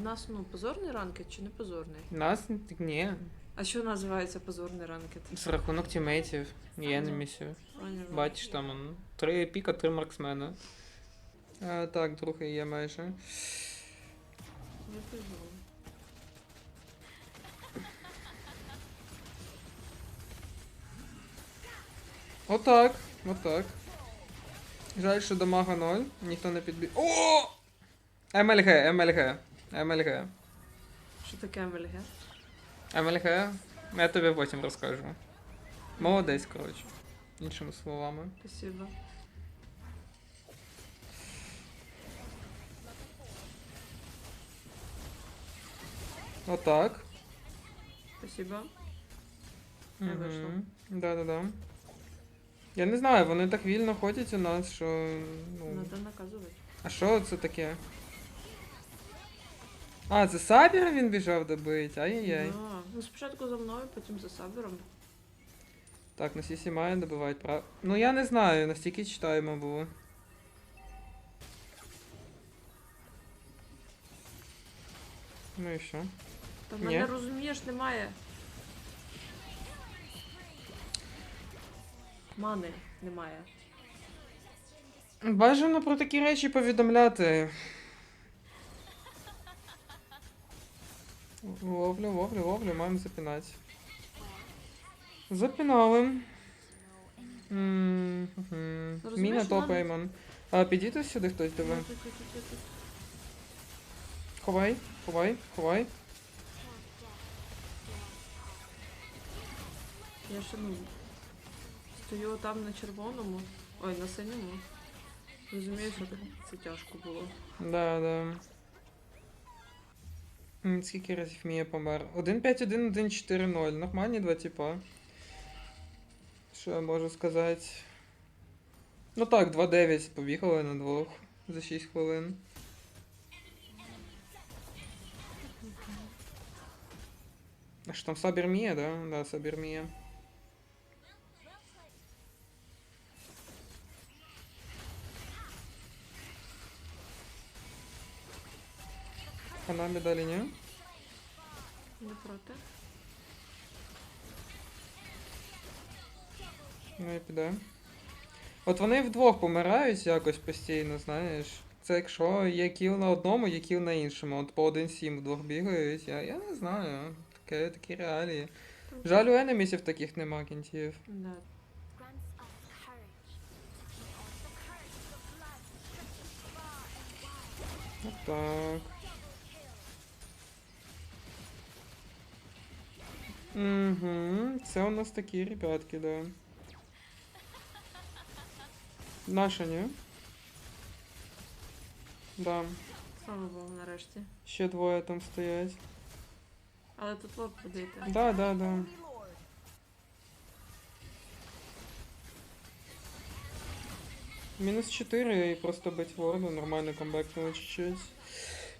в нас ну позорний ранкет чи не позорний? Нас ні. А що називається позорний ранкет? З рахунок тімейтів енемісів. Поняла. Бачиш там он, три піка, три марксмена. А, так, другий є майже. Я. Отак, отак. Жаль, що дамага 0, ніхто не підбіг. О! МЛГ, МЛГ, МЛГ. Що таке МЛГ? МЛГ, я тобі потім розкажу. Молодець, коротше. Іншими словами. Спасибо. Отак. Спасибо. Я вийшла. Да-да-да. Я не знаю, вони так вільно ходять у нас, що. Ну... Надо наказувати. А що це таке? А, це Сабіра він біжав добити. Ай-яй-яй. Да. Ну спочатку за мною, потім за Сабером. Так, на Сісі має добивати, прав. Ну я не знаю, настільки читаємо було. Ну і що? Та мене розумієш, немає. Мани немає. Бажано про такі речі повідомляти. Ловлю, ловлю, ловлю, маємо запинати. Запинали. М, мгм. Розумієш, Міна топ ладно. Еймон. А підійти сюди хтось тут. Ховай, ховай, ховай. Я ще ну стою там на червоному, ой, на синьому. Розумію, що це тяжко було. Да, да. Скільки разів Мія помер? 1-5-1, 1-4-0. Нормальні два типа. Що я можу сказати? Ну так, 2-9 побігали на двох за 6 хвилин. А що там Сабір Мія, да? Да, Сабір Мія. Ханамі далі, ні? Не проти. Ну і піде. От вони вдвох помирають якось постійно, знаєш. Це якщо є кіл на одному, є кіл на іншому. От по 1-7 вдвох бігають. Я, я не знаю. Таке, такі реалії. Жаль, у енемісів таких нема. Да. grants Угу, це у нас такі ребятки, да. Наша, ні? Да. Слава Богу, нарешті. Ще двоє там стоять. Але тут лоб подійти. Да, да, да. Мінус 4 і просто бить ворду, нормально камбекнули чуть-чуть.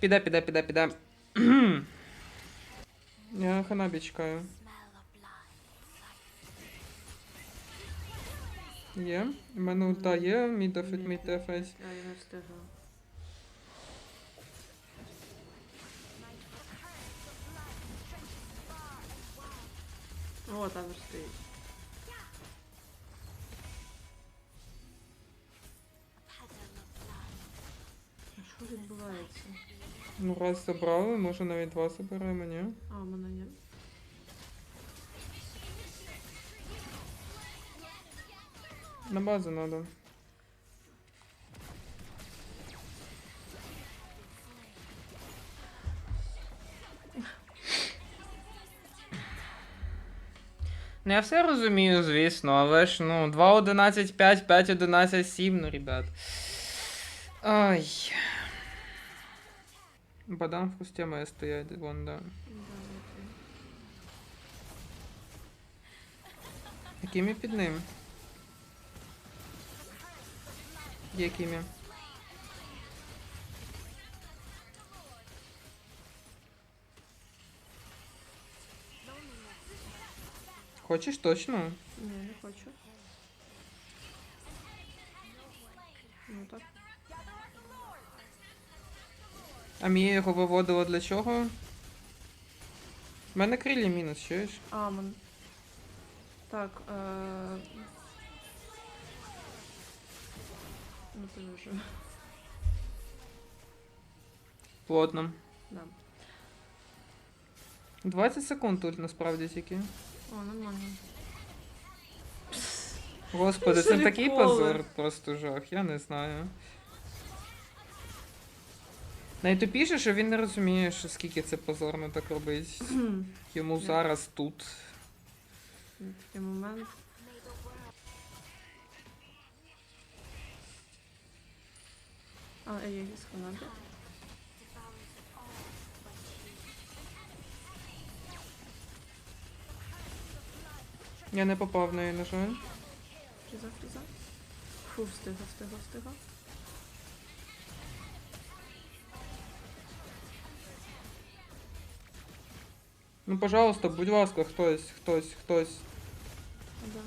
Піде, піде, піде, піде. Я ханабі чекаю. Є. У мене ульта є, мій дефіт, мій дефець. А, я не встигла. О, там стоїть. Що відбувається? Ну, раз забрали, може навіть два заберемо, ні? А, в мене ні. На базу надо. Ну, я все розумію, звісно, але ж, ну, 2, 11, 5, 5, 11, 7, ну, ребят. Ай. Бадам в кусті має стоять, вон, да. Якими під ним? Якими? Хочеш точно? Ні, не хочу. Ну так. А Мія його виводила для чого? У мене крилі мінус, чуєш? Амон. Так, е... Ну ти вже. Плотно. Да. 20 секунд тут насправді тільки. О, нормально. Господи, це такий позор, просто жах, я не знаю. Найтупіше, що він не розуміє, що скільки це позорно так робить. Йому зараз тут. Такий момент. А, я but you. Я не попав в неї, на жаль. Фріза, фріза. Фу, встигла, встигла, встигла. Ну, пожалуйста, будь ласка, хтось, хтось, хтось. Да.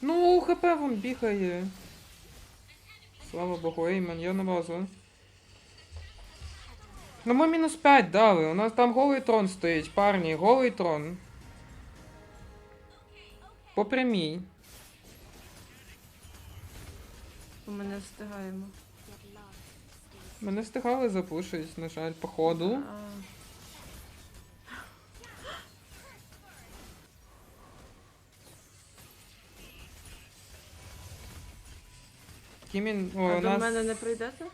Ну, ХП вон бігає. Слава Богу, Еймен, я на базу. Ну ми мінус 5 дали. У нас там голий трон стоїть, парні, голий трон. По прямій. Ми не встигаємо. Ми не встигали запушить, на жаль, походу. А, Кімін. О, а у до нас мене не прийдете?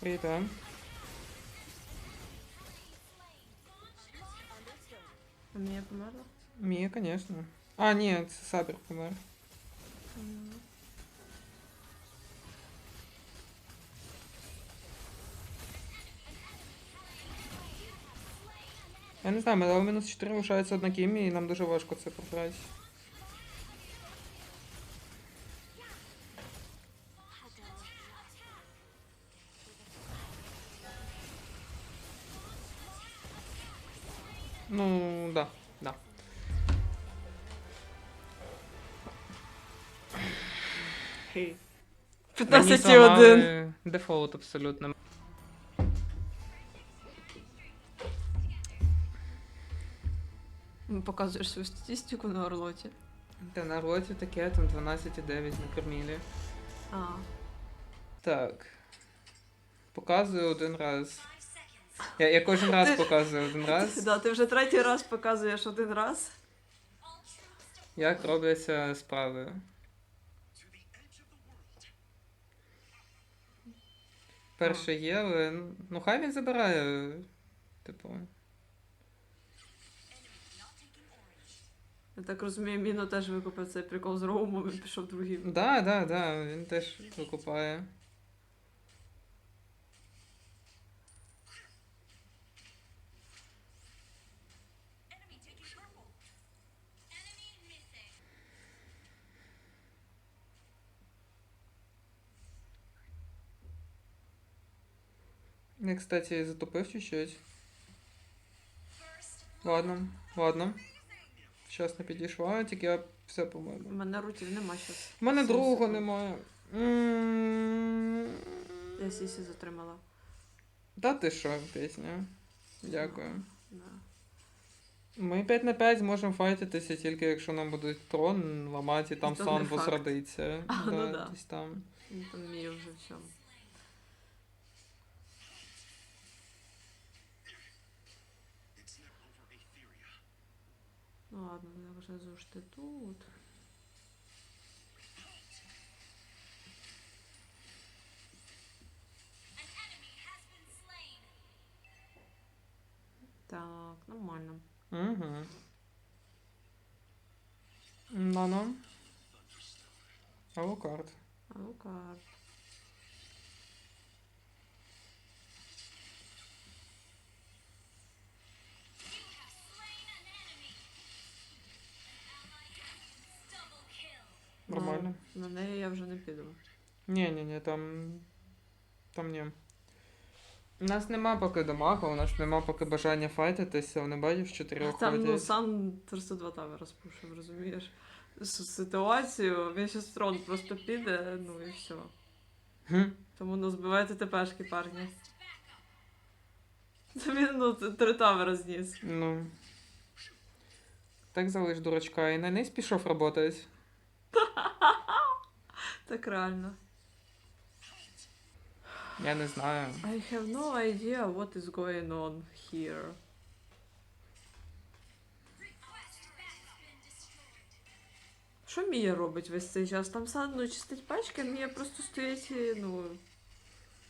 прийде. А мені померла? Мія, звісно. А, ні, це Сабір помер. М. Я не знаю, але мінус 4 лишається одна кімі, і нам дуже важко це програти. 11,1. Дефолт абсолютно. Ну, показуєш свою статистику на орлоті. Та на орлоті таке, там 12,9 на кормілі. А. Так. Показую один раз. Я, я кожен раз Ти показую один раз. Да, ти вже третій раз показуєш один раз. Як робляться справи? Перший є, але ну хай він забирає. Типу. Я так розумію, Міно теж викупив цей прикол з Роумом і пішов другим. Да, да, да, він теж викупає. Я, кстати, затупив чуть-чуть. Ладно, ладно. Щас не підійшла, тільки я все У по-моєму. мене рутів нема щас. У мене другого немає. Я сісі затримала. Та ти що, пісня? Дякую. Ми 5 на 5 зможемо файтитися тільки якщо нам будуть трон ламати, і там Санбус родиться. А, ну да. Десь там. Вміє вже всьому. Ну ладно, я вже завжди тут. Так, нормально. Угу. Ну-ну. Авокард. Алукард. Нормально. Ну, на неї я вже не піду. Ні, ні, ні, там. Там ні. У нас нема поки дамага, у нас нема поки бажання файтитися, вони бачиш, чотирьох Там ну, сам 302 тавер розпушив, розумієш? С- Ситуацію, він щас трон просто піде, ну і все. Хм. Тому ну збивайте ТПшки, парні. Це він ну, три тавера зніс. Ну. Так залиш дурачка і на низ пішов работать. Так реально. Я не знаю. I have no idea what is going on here. Що Мія робить весь цей час? Там садно чистить пачки, а Мія просто стоїть і, ну.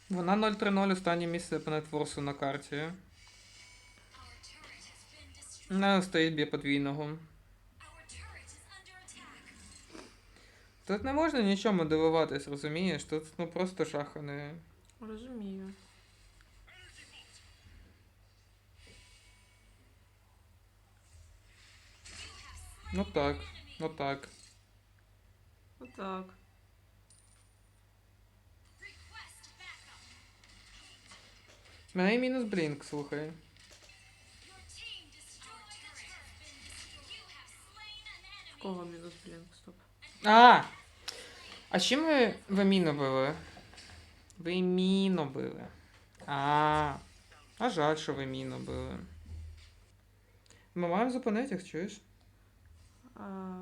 Вона 0-3-0 останнє місце по нетворсу на карті. Вона стоїть біля подвійного. Тут не можна нічому дивуватись, розумієш? Тут ну просто шахани. Розумію. Ну так, ну так. Отак. В Мене і мінус блінк, слухай. В кого мінус блінк? Стоп. А! А чим ви ви міну били? Ви міну били. А. А жаль, що ви міну били. Ми маємо зупинити їх, чуєш? А...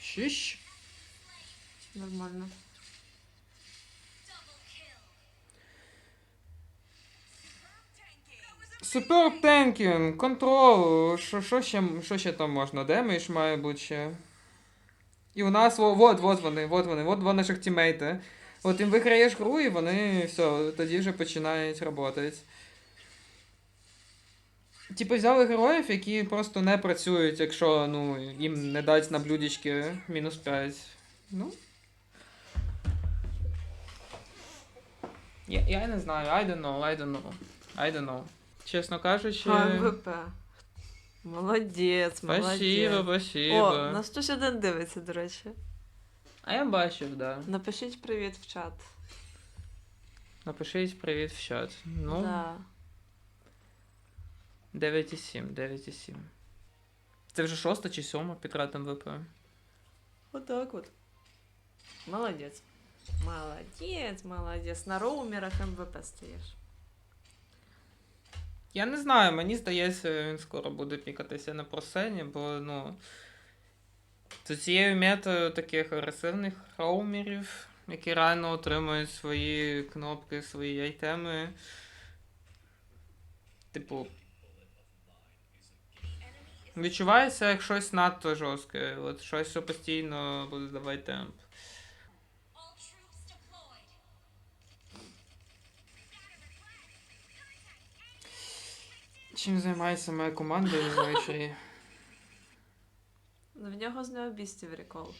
Щищ. Нормально. Супер тенкінг, контрол. Що, що, ще, що ще там можна? Демедж має бути ще. І у нас, во- вот, вот вони, вот вони, вот два наших тімейти. От їм виграєш гру, і вони все, тоді вже починають працювати. Типу взяли героїв, які просто не працюють, якщо ну, їм не дать на блюдечки мінус 5. Ну. Я, я не знаю, I don't know, I don't know. I don't know. Чесно кажучи. ХМВП. Молодець, Спасибо, молодець. спасибо. О, нас хтось один дивиться, до речі. А я бачив, да. Напишіть привіт в чат. Напишіть привіт в чат. Ну, Да. 9,7, 9,7. Це вже шоста чи сьома підрад МВП. Отак от. Молодець. Молодець, молодець. На роумерах МВП стаєш. Я не знаю, мені здається, він скоро буде пікатися на просені, бо ну. З цією метою таких агресивних роумерів, які реально отримують свої кнопки, свої айтеми. Типу. Відчувається як щось надто жорстке. От щось, що постійно буде давати темп. Чим займається моя команда зазвичай? В нього з необістів рекол.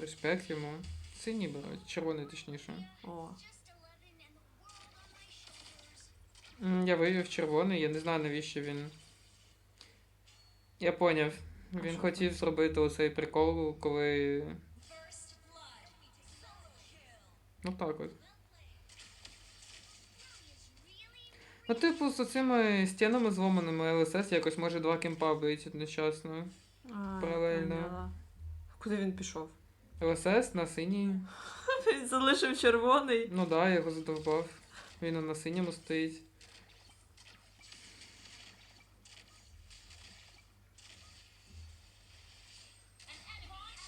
Респект йому. Синій беруть, червоний точніше. О. М, Я вивів червоний, я не знаю навіщо він. Я поняв. Він що хотів зробити оцей прикол, коли. Ну так от. Ну, типу, з цими стінами зломаними ЛСС якось може два кемпа бить одночасно. А, Паралельно. поняла. Куди він пішов? ЛСС на синій. Він залишив червоний. Ну да, я його задовбав. Він на синьому стоїть.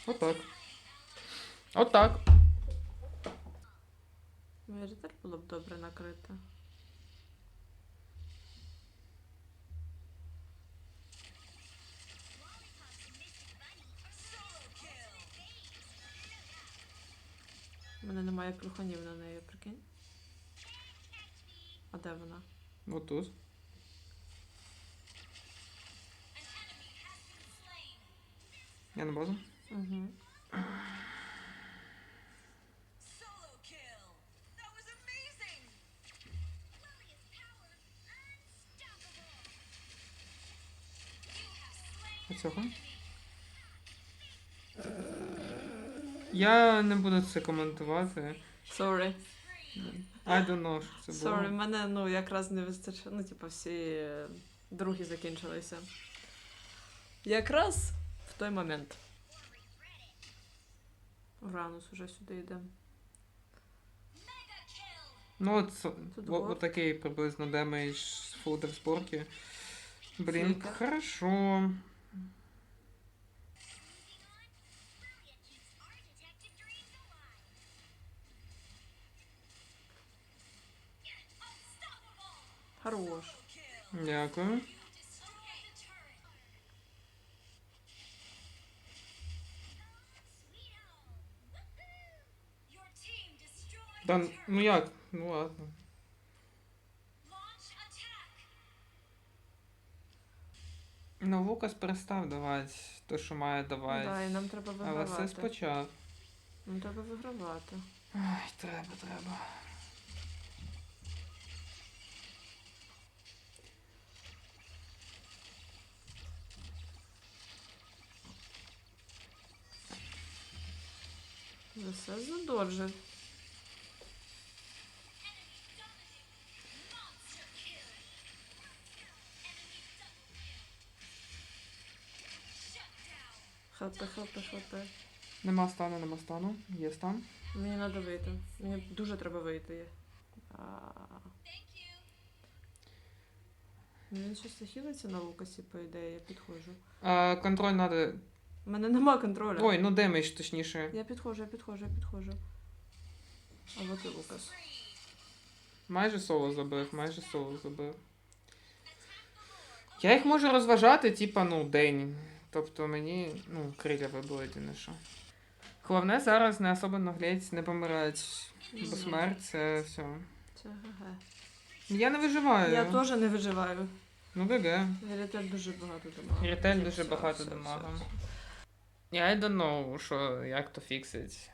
Отак. Отак. Мерітель було б добре накрити. У мене немає клюханів на неї, прикинь. А де вона? Отут. Я на базу. Угу. Я не буду це коментувати. Sorry. I don't know, що це було. Sorry, мене ну якраз не вистачило. Ну, типу, всі е, другі закінчилися. Якраз в той момент. Уранус уже сюди йде. Ну, от, Тут о- вот. отакий приблизно демедж з фулдер спорки. Блін, хорошо. Хорош. Дякую. Та, ну як? Ну ладно. Ну, Лукас перестав давати те, що має давати. Да, і нам треба Але все спочав. Нам треба вигравати. Ай, треба, треба. Все kill. Shut down. Хелпе, хелпе, хелпе. Нема стану, нема стану. Є стан. Мені треба вийти. Мені дуже треба вийти. А, ну він щось захилиться на Лукасі, по ідеї, я підходжу. А, контроль надо. У мене нема контролю. Ой, ну демедж точніше. Я підходжу, я підходжу, я підходжу. А от і Лукас. Майже соло забив, майже соло забив. Я їх можу розважати, типа, ну, день. Тобто мені, ну, криля вибили єдине що. Головне зараз не особливо глядь, не помирати. Бо смерть це все. Це ГГ. Я не виживаю. Я теж не виживаю. Ну, ГГ. Рітель дуже багато дамагу. Рітель дуже багато все. Я I don't know, що, як то фіксить.